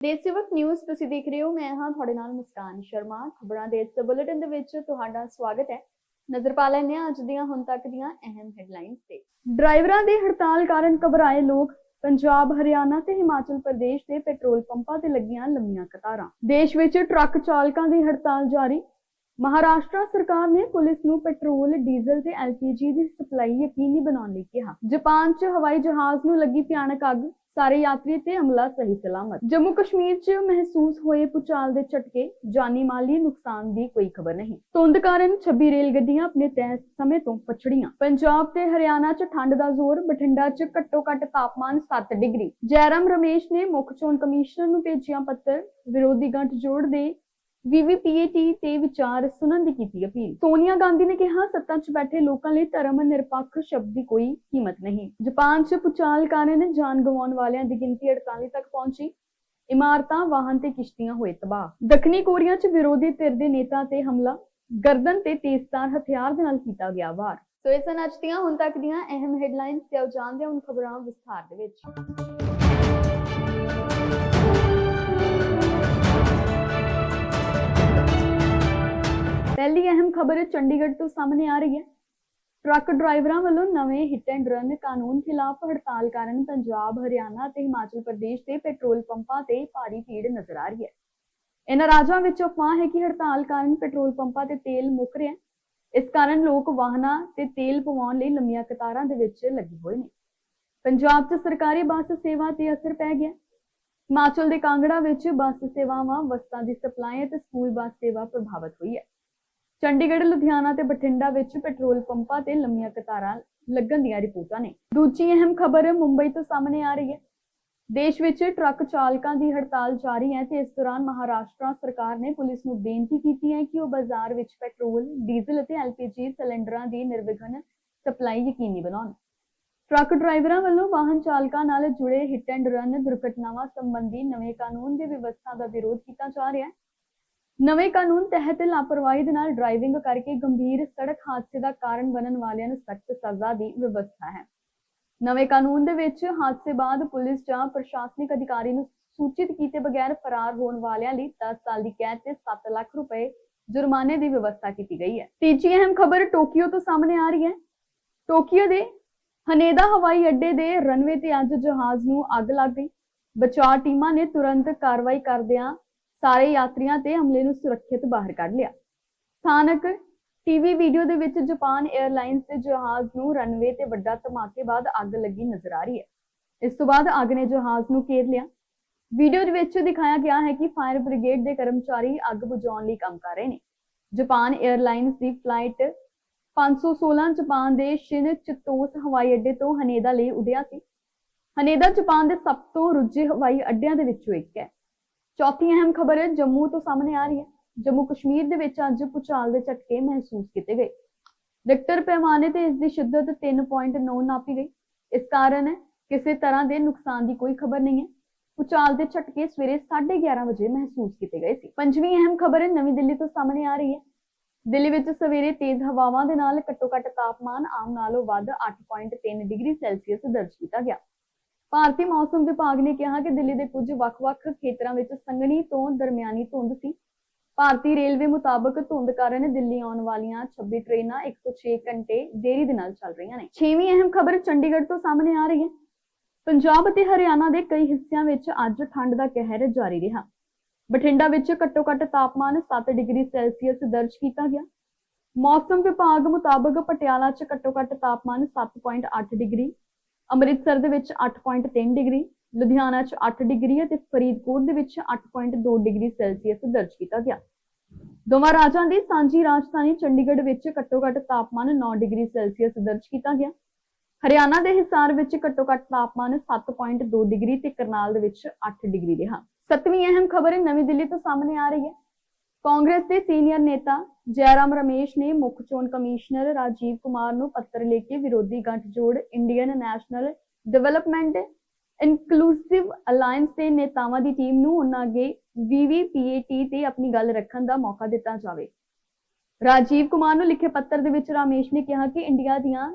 ਦੇਸ਼ ਸੇਵਕ ਨਿਊਜ਼ ਤੁਸੀਂ ਦੇਖ ਰਹੇ ਹੋ ਮੈਂ ਹਾਂ ਤੁਹਾਡੇ ਨਾਲ ਮੁਸਕਾਨ ਸ਼ਰਮਾ। ਖਬਰਾਂ ਦੇ ਇਸ ਬੁਲੇਟਿਨ ਦੇ ਵਿੱਚ ਤੁਹਾਡਾ ਸਵਾਗਤ ਹੈ। ਨਜ਼ਰ ਪਾ ਲੈਂਦੇ ਹਾਂ ਅੱਜ ਦੀਆਂ ਹੁਣ ਤੱਕ ਦੀਆਂ ਅਹਿਮ ਹੈਡਲਾਈਨਸ ਤੇ। ਡਰਾਈਵਰਾਂ ਦੀ ਹੜਤਾਲ ਕਾਰਨ ਘਬਰਾਏ ਲੋਕ। ਪੰਜਾਬ ਹਰਿਆਣਾ ਤੇ ਹਿਮਾਚਲ ਪ੍ਰਦੇਸ਼ ਦੇ ਪੈਟਰੋਲ ਪੰਪਾਂ ਤੇ ਲੱਗੀਆਂ ਲੰਮੀਆਂ ਕਤਾਰਾਂ। ਦੇਸ਼ ਵਿੱਚ ਟਰੱਕ ਚਾਲਕਾਂ ਦੀ ਹੜਤਾਲ ਜਾਰੀ। ਮਹਾਰਾਸ਼ਟਰ ਸਰਕਾਰ ਨੇ ਪੁਲਿਸ ਨੂੰ ਪੈਟਰੋਲ, ਡੀਜ਼ਲ ਤੇ ਐਲਪੀਜੀ ਦੀ ਸਪਲਾਈ ਯਕੀਨੀ ਬਣਾਉਣ ਲਈ ਕਿਹਾ। ਜਾਪਾਨ 'ਚ ਹਵਾਈ ਜਹਾਜ਼ ਨੂੰ ਲੱਗੀ ਭਿਆਨਕ ਅੱਗ, ਸਾਰੇ ਯਾਤਰੀ ਤੇ ਅਮਲਾ ਸਹੀ ਸਲਾਮਤ। ਜੰਮੂ ਕਸ਼ਮੀਰ 'ਚ ਮਹਿਸੂਸ ਹੋਏ ਭੂਚਾਲ ਦੇ ਝਟਕੇ, ਜਾਨੀ ਮਾਲੀ ਨੁਕਸਾਨ ਦੀ ਕੋਈ ਖਬਰ ਨਹੀਂ। ਧੁੰਦ ਕਾਰਨ 26 ਰੇਲ ਗੱਡੀਆਂ ਆਪਣੇ ਤੈਅ ਸਮੇਂ ਤੋਂ ਪਛੜੀਆਂ। ਪੰਜਾਬ ਤੇ ਹਰਿਆਣਾ 'ਚ ਠੰਡ ਦਾ ਜ਼ੋਰ, ਬਠਿੰਡਾ 'ਚ ਘੱਟੋ-ਘੱਟ ਤਾਪਮਾਨ 7 ਡਿਗਰੀ। ਜੈਰਾਮ ਰਮੇਸ਼ ਨੇ ਮੁੱਖ ਚੋਣ ਕਮਿਸ਼ਨਰ ਨੂੰ ਭੇਜਿਆ ਪੱਤਰ, ਵਿਰੋਧੀ ਗੱਠਜੋੜ ਦੇ ਵੀਵੀਪੀਏਟੀ ਤੇ ਵਿਚਾਰ ਸੁਣਨ ਦੀ ਕੀਤੀ ਅਪੀਲ। ਸੋਨੀਆ ਗਾਂਧੀ ਨੇ ਕਿਹਾ, ਸੱਤਾ 'ਚ ਬੈਠੇ ਲੋਕਾਂ ਲਈ ਧਰਮ ਨਿਰਪੱਖ ਸ਼ਬਦ ਦੀ ਕੋਈ ਕੀਮਤ ਨਹੀਂ। ਜਾਪਾਨ 'ਚ ਭੂਚਾਲ ਕਾਰਨ ਜਾਨ ਗਵਾਉਣ ਵਾਲਿਆਂ ਦੀ ਗਿਣਤੀ 48 ਤੱਕ ਪਹੁੰਚੀ। ਇਮਾਰਤਾਂ, ਵਾਹਨ ਤੇ ਕਿਸ਼ਤੀਆਂ ਹੋਏ ਤਬਾਹ। ਦੱਖਣੀ ਕੋਰੀਆ 'ਚ ਵਿਰੋਧੀ ਧਿਰ ਦੇ ਨੇਤਾ ਤੇ ਹਮਲਾ। ਗਰਦਨ ਤੇ ਤੇਜ਼ਧਾਰ ਹਥਿਆਰ ਦੇ ਨਾਲ ਕੀਤਾ ਗਿਆ ਵਾਰ। ਸੋ ਇਹ ਸਨ ਅੱਜ ਦੀਆਂ, ਹੁਣ ਤੱਕ ਦੀਆਂ ਅਹਿਮ ਹੈਡਲਾਈਨਸ ਤੇ ਆਓ ਜਾਣਦੇ ਹਾਂ ਹੁਣ ਖਬਰਾਂ ਵਿਸਥਾਰ ਦੇ ਵਿੱਚ। ਪਹਿਲੀ ਅਹਿਮ ਖਬਰ ਚੰਡੀਗੜ੍ਹ ਤੋਂ ਸਾਹਮਣੇ ਆ ਰਹੀ ਹੈ ਟਰੱਕ ਡਰਾਈਵਰਾਂ ਵੱਲੋਂ ਨਵੇਂ ਹਿੱਟ ਐਂਡ ਰਨ ਕਾਨੂੰਨ ਖਿਲਾਫ ਹੜਤਾਲ ਕਾਰਨ ਪੰਜਾਬ, ਹਰਿਆਣਾ ਅਤੇ ਹਿਮਾਚਲ ਪ੍ਰਦੇਸ਼ ਦੇ ਪੈਟਰੋਲ ਪੰਪਾਂ ਤੇ ਭਾਰੀ ਭੀੜ ਨਜ਼ਰ ਆ ਰਹੀ ਹੈ। ਇਹਨਾਂ ਰਾਜਾਂ ਵਿੱਚ ਅਫਵਾਹ ਹੈ ਕਿ ਹੜਤਾਲ ਕਾਰਨ ਪੈਟਰੋਲ ਪੰਪਾਂ ਤੇ ਤੇਲ ਮੁੱਕ ਰਿਹਾ ਹੈ। ਇਸ ਕਾਰਨ ਲੋਕ ਵਾਹਨਾਂ ਤੇ ਤੇਲ ਪਵਾਉਣ ਲਈ ਲੰਮੀਆਂ ਕਤਾਰਾਂ ਦੇ ਵਿੱਚ ਲੱਗੇ ਹੋਏ ਨੇ। ਪੰਜਾਬ 'ਚ ਸਰਕਾਰੀ ਬੱਸ ਸੇਵਾ ਤੇ ਅਸਰ ਪੈ ਗਿਆ। ਹਿਮਾਚਲ ਦੇ ਕਾਂਗੜਾ ਵਿੱਚ ਬੱਸ ਸੇਵਾਵਾਂ, ਵਸਤਾਂ ਦੀ ਸਪਲਾਈ ਅਤੇ ਸਕੂਲ ਬੱਸ ਸੇਵਾ ਪ੍ਰਭਾਵਿਤ ਹੋਈ ਹੈ। ਚੰਡੀਗੜ੍ਹ, ਲੁਧਿਆਣਾ ਤੇ ਬਠਿੰਡਾ ਵਿੱਚ ਪੈਟਰੋਲ ਪੰਪਾਂ ਤੇ ਲੰਮੀਆਂ ਕਤਾਰਾਂ ਲੱਗਣ ਦੀਆਂ ਰਿਪੋਰਟਾਂ ਨੇ। ਦੂਜੀ ਅਹਿਮ ਖਬਰ ਮੁੰਬਈ ਤੋਂ ਸਾਹਮਣੇ ਆ ਰਹੀ ਹੈ। ਦੇਸ਼ ਵਿੱਚ ਟਰੱਕ ਚਾਲਕਾਂ ਦੀ ਹੜਤਾਲ ਜਾਰੀ ਹੈ ਤੇ ਇਸ ਦੌਰਾਨ ਮਹਾਰਾਸ਼ਟਰ ਸਰਕਾਰ ਨੇ ਪੁਲਿਸ ਨੂੰ ਬੇਨਤੀ ਕੀਤੀ ਹੈ ਕਿ ਉਹ ਬਾਜ਼ਾਰ ਵਿੱਚ ਪੈਟਰੋਲ, ਡੀਜ਼ਲ ਅਤੇ ਐਲਪੀਜੀ ਸਿਲੰਡਰਾਂ ਦੀ ਨਿਰਵਿਘਨ ਸਪਲਾਈ ਯਕੀਨੀ ਬਣਾਉਣ। ਟਰੱਕ ਡਰਾਈਵਰਾਂ ਵੱਲੋਂ ਵਾਹਨ ਚਾਲਕਾਂ ਨਾਲ ਜੁੜੇ ਹਿੱਟ ਐਂਡ ਰਨ ਦੁਰਘਟਨਾਵਾਂ ਸੰਬੰਧੀ ਨਵੇਂ ਕਾਨੂੰਨ ਦੀ ਵਿਵਸਥਾ ਦਾ ਵਿਰੋਧ ਕੀਤਾ ਜਾ ਰਿਹਾ ਹੈ। ਨਵੇਂ ਕਾਨੂੰਨ ਤਹਿਤ ਲਾਪਰਵਾਹੀ ਦੇ ਨਾਲ ਡਰਾਈਵਿੰਗ ਕਰਕੇ ਗੰਭੀਰ ਸੜਕ ਹਾਦਸੇ ਦਾ ਕਾਰਨ ਬਣਨ ਵਾਲਿਆਂ ਨੂੰ ਸਖਤ ਸਜ਼ਾ ਦੀ ਵਿਵਸਥਾ ਹੈ। ਨਵੇਂ ਕਾਨੂੰਨ ਦੇ ਵਿੱਚ ਹਾਦਸੇ ਬਾਅਦ ਪੁਲਿਸ ਜਾਂ ਪ੍ਰਸ਼ਾਸਨਿਕ ਅਧਿਕਾਰੀ ਨੂੰ ਸੂਚਿਤ ਕੀਤੇ ਬਗੈਰ ਫਰਾਰ ਹੋਣ ਵਾਲਿਆਂ ਲਈ 10 ਸਾਲ ਦੀ ਕੈਦ ਤੇ 7 ਲੱਖ ਰੁਪਏ ਜੁਰਮਾਨੇ ਦੀ ਵਿਵਸਥਾ ਕੀਤੀ ਗਈ ਹੈ। ਤੀਜੀ ਅਹਿਮ ਖਬਰ ਟੋਕੀਓ ਤੋਂ ਸਾਹਮਣੇ ਆ ਰਹੀ ਹੈ। ਟੋਕੀਓ ਦੇ ਹਨੇਦਾ ਹਵਾਈ ਅੱਡੇ ਦੇ ਰਨਵੇ ਤੇ ਅੱਜ ਜਹਾਜ਼ ਨੂੰ ਅੱਗ ਲੱਗ ਗਈ। ਬਚਾਅ ਟੀਮਾਂ ਨੇ ਤੁਰੰਤ ਕਾਰਵਾਈ ਕਰਦਿਆਂ ਸਾਰੇ ਯਾਤਰੀਆਂ ਤੇ ਹਮਲੇ ਨੂੰ ਸੁਰੱਖਿਅਤ ਬਾਹਰ ਕੱਢ ਲਿਆ। ਸਥਾਨਕ ਟੀਵੀ ਵੀਡੀਓ ਦੇ ਵਿੱਚ ਜਾਪਾਨ 에ਅਰਲਾਈਨਸ ਦੇ ਜਹਾਜ਼ ਨੂੰ ਰਨਵੇ ਤੇ ਵੱਡਾ ਧਮਾਕੇ ਬਾਅਦ ਅੱਗ ਲੱਗੀ ਨਜ਼ਰ ਆ ਰਹੀ ਹੈ। ਇਸ ਤੋਂ ਬਾਅਦ ਅੱਗ ਨੇ ਜਹਾਜ਼ ਨੂੰ ਘੇਰ ਲਿਆ। ਵੀਡੀਓ ਦੇ ਵਿੱਚ ਦਿਖਾਇਆ ਗਿਆ ਹੈ ਕਿ ਫਾਇਰ ਬ੍ਰਿਗੇਡ ਦੇ ਕਰਮਚਾਰੀ ਅੱਗ ਬੁਝਾਉਣ ਲਈ ਕੰਮ ਕਰ ਰਹੇ ਨੇ। ਜਾਪਾਨ 에ਅਰਲਾਈਨਸ ਦੀ ਫਲਾਈਟ 516 ਜਾਪਾਨ ਦੇ ਸ਼ਿਨ ਚਿਤੋਸ ਹਵਾਈ ਅੱਡੇ ਤੋਂ ਹਨੇਦਾ ਲਈ ਉੱਡਿਆ ਸੀ। ਹਨੇਦਾ ਜਾਪਾਨ ਦੇ ਸਭ ਤੋਂ ਰੁੱਝੇ ਹਵਾਈ ਅੱਡਿਆਂ ਦੇ ਵਿੱਚੋਂ ਇੱਕ ਹੈ। ਚੌਥੀ ਅਹਿਮ ਖਬਰ, ਜੰਮੂ ਤੋਂ ਸਾਹਮਣੇ ਆ ਰਹੀ ਹੈ। ਜੰਮੂ ਕਸ਼ਮੀਰ ਦੇ ਵਿੱਚ ਅੱਜ ਭੂਚਾਲ ਦੇ ਝਟਕੇ ਮਹਿਸੂਸ ਕੀਤੇ ਗਏ। ਰਿਕਟਰ ਪੈਮਾਨੇ ਤੇ ਇਸ ਦੀ ਸ਼ਿੱਦਤ 3.9 ਨਾਪੀ ਗਈ। ਇਸ ਕਾਰਨ ਕਿਸੇ ਤਰ੍ਹਾਂ ਦੇ ਨੁਕਸਾਨ ਦੀ ਕੋਈ ਖਬਰ ਨਹੀਂ ਹੈ। ਭੂਚਾਲ ਦੇ ਝਟਕੇ ਸਵੇਰੇ 11:30 ਵਜੇ ਮਹਿਸੂਸ ਕੀਤੇ ਗਏ ਸੀ। ਪੰਜਵੀਂ ਅਹਿਮ ਖਬਰ ਨਵੀਂ ਦਿੱਲੀ ਤੋਂ ਸਾਹਮਣੇ ਆ ਰਹੀ ਹੈ। ਦਿੱਲੀ ਵਿੱਚ ਸਵੇਰੇ ਤੇਜ਼ ਹਵਾਵਾਂ ਦੇ ਨਾਲ ਘੱਟੋ-ਘੱਟ ਤਾਪਮਾਨ ਆਮ ਨਾਲੋਂ ਵੱਧ 8.3 ਡਿਗਰੀ ਸੈਲਸੀਅਸ ਦਰਜ ਕੀਤਾ ਗਿਆ। ਭਾਰਤੀ ਮੌਸਮ ਵਿਭਾਗ ਨੇ ਕਿਹਾ ਕਿ ਦਿੱਲੀ ਦੇ ਕੁਝ ਵੱਖ-ਵੱਖ ਖੇਤਰਾਂ ਵਿੱਚ ਸੰਘਣੀ ਤੋਂ ਦਰਮਿਆਨੀ ਧੁੰਦ ਸੀ। ਭਾਰਤੀ ਰੇਲਵੇ ਮੁਤਾਬਕ ਧੁੰਦ ਕਾਰਨ ਦਿੱਲੀ ਆਉਣ ਵਾਲੀਆਂ 26 ਟ੍ਰੇਨਾਂ 106 ਘੰਟੇ ਦੇਰੀ ਦੇ ਨਾਲ ਚੱਲ ਰਹੀਆਂ ਨੇ। ਛੇਵੀਂ ਅਹਿਮ ਖਬਰ ਚੰਡੀਗੜ੍ਹ ਤੋਂ ਸਾਹਮਣੇ ਆ ਰਹੀ ਹੈ। ਪੰਜਾਬ ਅਤੇ ਹਰਿਆਣਾ ਦੇ ਕਈ ਹਿੱਸਿਆਂ ਵਿੱਚ ਅੱਜ ਠੰਡ ਦਾ ਕਹਿਰ ਜਾਰੀ ਰਿਹਾ। ਬਠਿੰਡਾ ਵਿੱਚ ਘੱਟੋ-ਘੱਟ ਤਾਪਮਾਨ 7 ਡਿਗਰੀ ਸੈਲਸੀਅਸ ਦਰਜ ਕੀਤਾ ਗਿਆ। ਮੌਸਮ ਵਿਭਾਗ ਮੁਤਾਬਕ ਪਟਿਆਲਾ 'ਚ ਘੱਟੋ-ਘੱਟ ਤਾਪਮਾਨ 7.8 ਡਿਗਰੀ, ਅੰਮ੍ਰਿਤਸਰ ਦੇ ਵਿੱਚ 8.3 ਡਿਗਰੀ, ਲੁਧਿਆਣਾ 'ਚ 8 ਡਿਗਰੀ ਅਤੇ ਫਰੀਦਕੋਟ ਦੇ ਵਿੱਚ 8.2 ਡਿਗਰੀ ਸੈਲਸੀਅਸ ਦਰਜ ਕੀਤਾ ਗਿਆ। ਦੋਵਾਂ ਰਾਜਾਂ ਦੀ ਸਾਂਝੀ ਰਾਜਧਾਨੀ ਚੰਡੀਗੜ੍ਹ ਵਿੱਚ ਘੱਟੋ-ਘੱਟ ਤਾਪਮਾਨ 9 ਡਿਗਰੀ ਸੈਲਸੀਅਸ ਦਰਜ ਕੀਤਾ ਗਿਆ। ਹਰਿਆਣਾ ਦੇ ਹਿਸਾਰ ਵਿੱਚ ਘੱਟੋ-ਘੱਟ ਤਾਪਮਾਨ 7.2 ਡਿਗਰੀ ਤੇ ਕਰਨਾਲ ਦੇ ਵਿੱਚ 8 ਡਿਗਰੀ ਰਿਹਾ। ਸੱਤਵੀਂ ਅਹਿਮ ਖਬਰ ਨਵੀਂ ਦਿੱਲੀ ਤੋਂ ਸਾਹਮਣੇ ਆ ਰਹੀ ਹੈ। ਕਾਂਗਰਸ ਦੇ ਸੀਨੀਅਰ ਨੇਤਾ ਜੈਰਾਮ ਰਮੇਸ਼ ਨੇ ਮੁੱਖ ਚੋਣ ਕਮਿਸ਼ਨਰ ਰਾਜੀਵ ਕੁਮਾਰ ਨੂੰ ਪੱਤਰ ਲਿਖ ਕੇ ਵਿਰੋਧੀ ਗੱਠਜੋੜ Indian national development inclusive alliance ਦੇ ਨੇਤਾਵਾਂ ਦੀ ਟੀਮ ਨੂੰ ਉਹਨਾਂ ਅੱਗੇ ਵੀਵੀਪੀਏਟੀ ਤੇ ਆਪਣੀ ਗੱਲ ਰੱਖਣ ਦਾ ਮੌਕਾ ਦਿੱਤਾ ਜਾਵੇ। ਰਾਜੀਵ ਕੁਮਾਰ ਨੂੰ ਲਿਖੇ ਪੱਤਰ ਦੇ ਵਿੱਚ ਰਮੇਸ਼ ਨੇ ਕਿਹਾ ਕਿ ਇੰਡੀਆ ਦੀਆਂ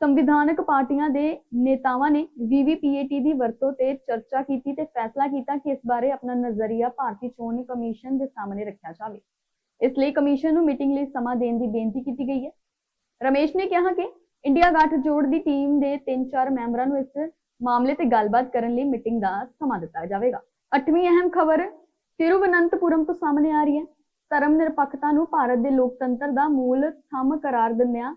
ਸੰਵਿਧਾਨਕ ਪਾਰਟੀਆਂ ਦੇ ਨੇਤਾਵਾਂ ਨੇ ਵੀਵੀਪੀਏਟੀ ਦੀ ਵਰਤੋਂ ਤੇ ਚਰਚਾ ਕੀਤੀ ਤੇ ਫੈਸਲਾ ਕੀਤਾ ਕਿ ਇਸ ਬਾਰੇ ਆਪਣਾ ਨਜ਼ਰੀਆ ਭਾਰਤੀ ਚੋਣ ਕਮਿਸ਼ਨ ਦੇ ਸਾਹਮਣੇ ਰੱਖਿਆ ਜਾਵੇ। ਇਸ ਲਈ ਕਮਿਸ਼ਨ ਨੂੰ ਮੀਟਿੰਗ ਲਈ ਸਮਾਂ ਦੇਣ ਦੀ ਬੇਨਤੀ ਕੀਤੀ ਗਈ ਹੈ। ਰਮੇਸ਼ ਨੇ ਕਿਹਾ ਕਿ ਇੰਡੀਆ ਗੱਠਜੋੜ ਦੀ ਟੀਮ ਦੇ 3-4 ਮੈਂਬਰਾਂ ਨੂੰ ਇਸ ਮਾਮਲੇ ਤੇ ਗੱਲਬਾਤ ਕਰਨ ਲਈ ਮੀਟਿੰਗ ਦਾ ਸਮਾਂ ਦਿੱਤਾ ਜਾਵੇਗਾ। ਅੱਠਵੀਂ ਅਹਿਮ ਖਬਰ ਤਿਰੁਵਨੰਤਪੁਰਮ ਤੋਂ ਸਾਹਮਣੇ ਆ ਰਹੀ ਹੈ। ਧਰਮ ਨਿਰਪੱਖਤਾ ਨੂੰ ਭਾਰਤ ਦੇ ਲੋਕਤੰਤਰ ਦਾ ਮੂਲ ਥੰਮ ਕਰਾਰ ਦਿੰਦਿਆਂ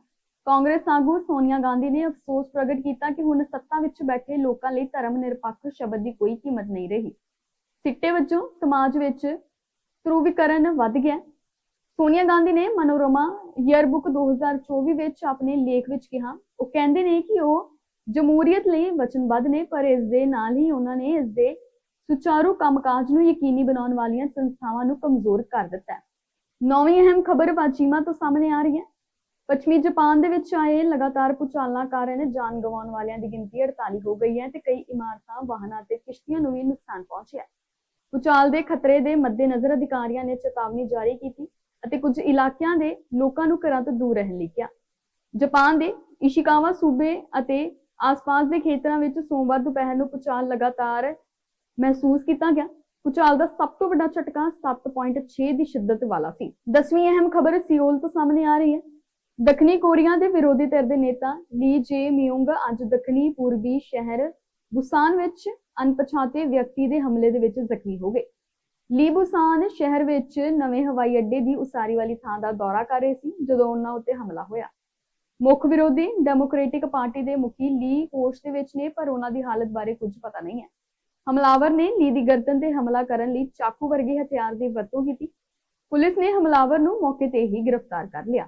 ਕਾਂਗਰਸ ਆਗੂ ਸੋਨੀਆ ਗਾਂਧੀ ਨੇ ਅਫਸੋਸ ਪ੍ਰਗਟ ਕੀਤਾ ਕਿ ਹੁਣ ਸੱਤਾ ਵਿੱਚ ਬੈਠੇ ਲੋਕਾਂ ਲਈ ਧਰਮ ਨਿਰਪੱਖ ਸ਼ਬਦ ਦੀ ਕੋਈ ਕੀਮਤ ਨਹੀਂ ਰਹੀ। ਸਿੱਟੇ ਵਜੋਂ ਸਮਾਜ ਵਿੱਚ ਧਰੁਵੀਕਰਨ ਵੱਧ ਗਿਆ। ਸੋਨੀਆ ਗਾਂਧੀ ਨੇ ਮਨੋਰਮਾ ਈਅਰਬੁੱਕ 2024 ਵਿੱਚ ਆਪਣੇ ਲੇਖ ਵਿੱਚ ਕਿਹਾ, ਉਹ ਕਹਿੰਦੇ ਨੇ ਕਿ ਉਹ ਜਮਹੂਰੀਅਤ ਲਈ ਵਚਨਬੱਧ ਨੇ, ਪਰ ਇਸ ਦੇ ਨਾਲ ਹੀ ਉਹਨਾਂ ਨੇ ਇਸ ਦੇ ਸੁਚਾਰੂ ਕੰਮਕਾਜ ਨੂੰ ਯਕੀਨੀ ਬਣਾਉਣ ਵਾਲੀਆਂ ਸੰਸਥਾਵਾਂ ਨੂੰ ਕਮਜ਼ੋਰ ਕਰ ਦਿੱਤਾ ਹੈ। ਨੌਵੀਂ ਅਹਿਮ ਖਬਰ ਵਾਚੀਮਾ ਤੋਂ ਸਾਹਮਣੇ ਆ ਰਹੀ ਹੈ। ਪੱਛਮੀ ਜਾਪਾਨ ਦੇ ਵਿੱਚ ਆਏ ਲਗਾਤਾਰ ਭੂਚਾਲਾਂ ਕਾਰਨ ਜਾਨ ਗਵਾਉਣ ਵਾਲਿਆਂ ਦੀ ਗਿਣਤੀ 48 ਹੋ ਗਈ ਹੈ ਤੇ ਕਈ ਇਮਾਰਤਾਂ, ਵਾਹਨਾਂ ਤੇ ਕਿਸ਼ਤੀਆਂ ਨੂੰ ਵੀ ਨੁਕਸਾਨ ਪਹੁੰਚਿਆ ਹੈ। ਭੂਚਾਲ ਦੇ ਖਤਰੇ ਦੇ ਮੱਦੇਨਜ਼ਰ ਅਧਿਕਾਰੀਆਂ ਨੇ ਚੇਤਾਵਨੀ ਜਾਰੀ ਕੀਤੀ ਅਤੇ ਕੁਝ ਇਲਾਕਿਆਂ ਦੇ ਲੋਕਾਂ ਨੂੰ ਘਰਾਂ ਤੋਂ ਦੂਰ ਰਹਿਣ ਲਈ ਕਿਹਾ। ਜਾਪਾਨ ਦੇ ਇਸ਼ੀਕਾਵਾ ਸੂਬੇ ਅਤੇ ਆਸ-ਪਾਸ ਦੇ ਖੇਤਰਾਂ ਵਿੱਚ ਸੋਮਵਾਰ ਦੁਪਹਿਰ ਨੂੰ ਭੂਚਾਲ ਲਗਾਤਾਰ ਮਹਿਸੂਸ ਕੀਤਾ ਗਿਆ। ਭੂਚਾਲ ਦਾ ਸਭ ਤੋਂ ਵੱਡਾ ਝਟਕਾ 7.6 ਦੀ ਸ਼ਿੱਦਤ ਵਾਲਾ ਸੀ। ਦਸਵੀਂ ਅਹਿਮ ਖਬਰ ਸਿਓਲ ਤੋਂ ਸਾਹਮਣੇ ਆ ਰਹੀ ਹੈ। ਦੱਖਣੀ ਕੋਰੀਆ ਦੇ ਵਿਰੋਧੀ ਧਿਰ ਦੇ ਨੇਤਾ ਲੀ ਜੇ ਮਿਯੂੰਗ ਅੱਜ ਦੱਖਣੀ ਪੂਰਬੀ ਸ਼ਹਿਰ ਬੁਸਾਨ ਵਿੱਚ ਅਣਪਛਾਤੇ ਵਿਅਕਤੀ ਦੇ ਹਮਲੇ ਦੇ ਵਿੱਚ ਜ਼ਖਮੀ ਹੋ ਗਏ। ਲੀ ਬੁਸਾਨ ਸ਼ਹਿਰ ਵਿੱਚ ਨਵੇਂ ਹਵਾਈ ਅੱਡੇ ਦੀ ਉਸਾਰੀ ਵਾਲੀ ਥਾਂ ਦਾ ਦੌਰਾ ਕਰ ਰਹੇ ਸੀ, ਜਦੋਂ ਉਹਨਾਂ ਉੱਤੇ ਹਮਲਾ ਹੋਇਆ। ਮੁੱਖ ਵਿਰੋਧੀ ਡੈਮੋਕ੍ਰੈਟਿਕ ਪਾਰਟੀ ਦੇ ਮੁਖੀ ਲੀ ਹੋਸ਼ ਦੇ ਵਿੱਚ ਨੇ, ਪਰ ਉਹਨਾਂ ਦੀ ਹਾਲਤ ਬਾਰੇ ਕੁਝ ਪਤਾ ਨਹੀਂ ਹੈ। ਹਮਲਾਵਰ ਨੇ ਲੀ ਦੀ ਗਰਦਨ ਤੇ ਹਮਲਾ ਕਰਨ ਲਈ ਚਾਕੂ ਵਰਗੇ ਹਥਿਆਰ ਦੀ ਵਰਤੋਂ ਕੀਤੀ। ਪੁਲਿਸ ਨੇ ਹਮਲਾਵਰ ਨੂੰ ਮੌਕੇ ਤੇ ਹੀ ਗ੍ਰਿਫਤਾਰ ਕਰ ਲਿਆ।